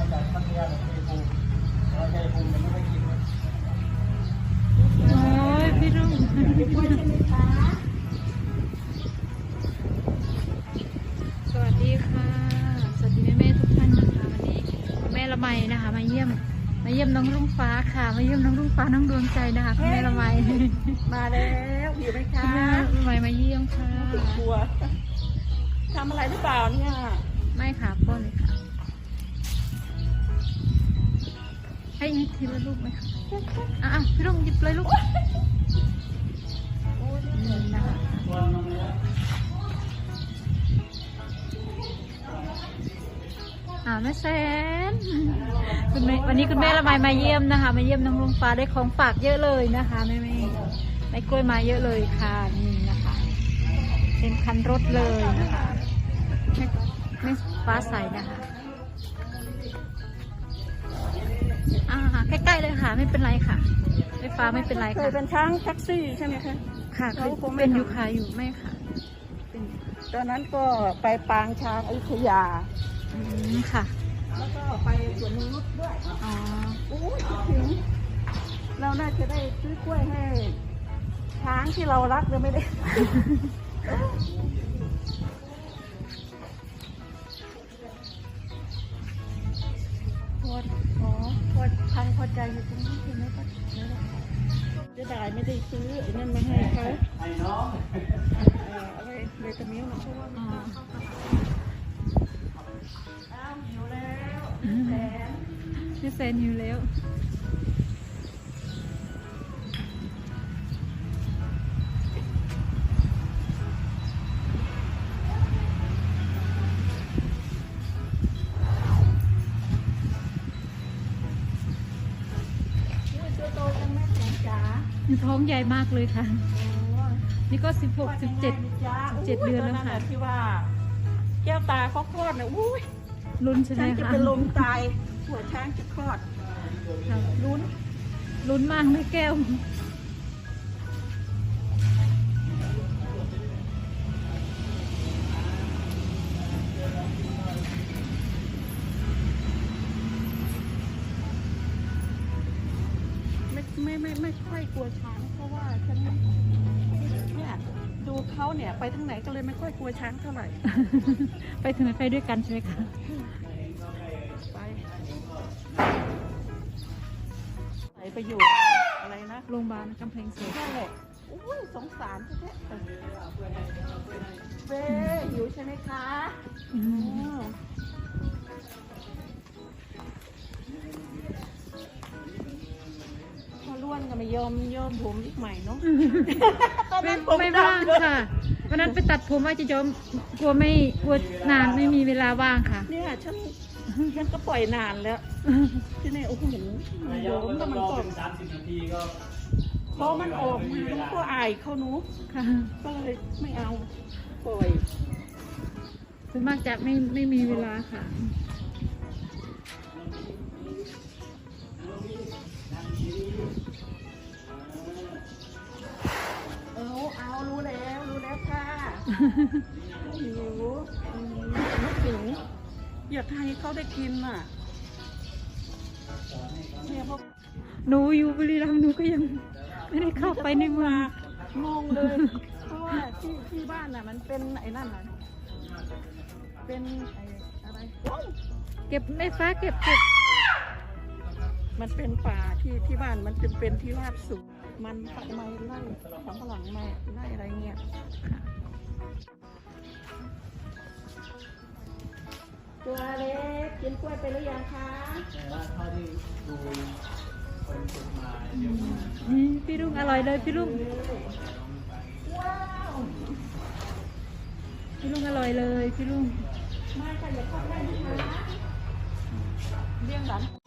ญาติชัยภูมิเราชัยภูมิยังไม่ได้กินนะโอ้ยพี่รุ่งกล้วยใช่ไหมคะสวัสดีค่ะ สวัสดีแม่แม่ๆทุกท่านนะคะวันนี้คุณแม่ละไมนะคะ มาเยี่ยม มาเยี่ยมน้องรุ่งฟ้าค่ะ มาเยี่ยมน้องรุ่งฟ้าน้องดวงใจนะคะคุณแม่ละไมมาแล้วอยู่ไหมคุคะณแม่ละไมมาเยี่ยมค่ะกลัวทำอะไรหรือเปล่าเนี่ย ไม่ค่ะพ่อเลยค่ะ ให้ทีละลูกไหมคะอะอะพี่รุ่งหยิบเลยลูกนี่นะคะอ่าแม่แสนคุณแม่วันนี้คุณแม่ละไมมาเยี่ยมนะคะ มาเยี่ยมน้องรุ่งฟ้าได้ของฝากเยอะเลยนะคะแม่แม่ได้กล้วยมาเยอะเลยค่ะนี่นะคะเป็นคันรถเลยนะคะไม่ไม่ฟ้าใสนะคะ ใกล้ๆเลยค่ะ ไม่เป็นไรค่ะไม่ฟ้าไม่เป็นไรเคค่ะยเป็นช้างแท็กซี่ใช่ไหมคะ ค่ะเขาคงไม่เป็นทำ อยู่ค่ะอยู่ไม่ค่ะเป็นตอนนั้นก็ไปปางช้างอยุธยา อืมค่ะ แล้วก็ไปสวนนงนุชด้วยอ๋อโอ้ยคิดถึง เราน่าจะได้ซื้อกล้วยให้ช้างที่เรารักเลยไม่ได้ ใจอยู่ตรงนี้ใช่ไหมก็จะได้ไม่ได้ซื้อไอ้นั่นมาให้เขาไอ้น้องเอออะไรเบตามิลนะเพราะว่าอ๋ออ้าวหิวแล้วแสนพี่แซนอยู่แล้ว แสนจ๋าอยู่ท้องใหญ่มากเลยค่ะโอ้ยนี่ก็สิบหกสิบเจ็ดเจ็ดเดือนแล้วค่ะตที่ว่าแก้วตาเขาคลอดเนี่ยอุ้ยลุ้นใช่ไหมช้างจะคะเป็นลมตายหัวช้างจะคลอดค่ะลุ้นลุ้นมากไม่แก้ว ไม่ไม่ไม่ไม่ค่อยกลัวช้างเพราะว่าฉันเนี่ยดูเขาเนี่ยไปทางไหนก็เลยไม่ค่อยกลัวช้างเท่าไหร่ ไปถึงไหนไปด้วยกันใช่ไหมคะ ไปใส่ไปอยู่อะไรนะโรงพยาบาลกำแพงเพชรนั่นแหละอุ้ยสงสารแท้ๆเบ้หิวใช่ไหมคะอือืม ยอมยอมผมอีกใหม่เนาะตอนไม่นั้นผมไม่ดำว่างค่ะวันนั้นไปตัดผมว่าจะยอมกลัวไม่กลัวนานไม่มีเวลาว่างค่ะ เนี่ยฉันฉันก็ปล่อยนานแล้ว ที่นี่โอ้โหนายโยกมก็แล้วมันรอก็ถึงสามสิบนาทีก็พอมันออกมามันก็อายเขาหนูค่ะก็เลยไม่เอาปล่อยส่วนมากจะไม่ไม่มีเวลาค่ะ หิวอืมนึกถึงอยากให้เขาได้กินน่ะเนี่ยพวกหนูอยู่บุรีรัมย์หนูก็ยังไม่ได้เข้าไปในเมืองงงเลยเพราะว่าที่ที่บ้านน่ะมันเป็นไอ้นั่นน่ะเป็นไอ้อะไรเก็บแม่ฟ้าเก็บเก็บมันเป็นป่าที่ที่บ้านมันจะเป็นที่ราบสูงมันฝักไม้ไล่สำปะหลังไม้ไล่อะไรเงี้ย ตัวเล็กกินกล้วยไปหรือยังคะแต่ว่าเท่าที่ดูคนฝึกมาเยอะมากนี่พี่ลุงอร่อยเลยพี่ลุงว้าวพี่ลุงอร่อยเลยพี่ลุงมาค่ะอย่าเข้าใกล้นะคะเลี้ยงหลาน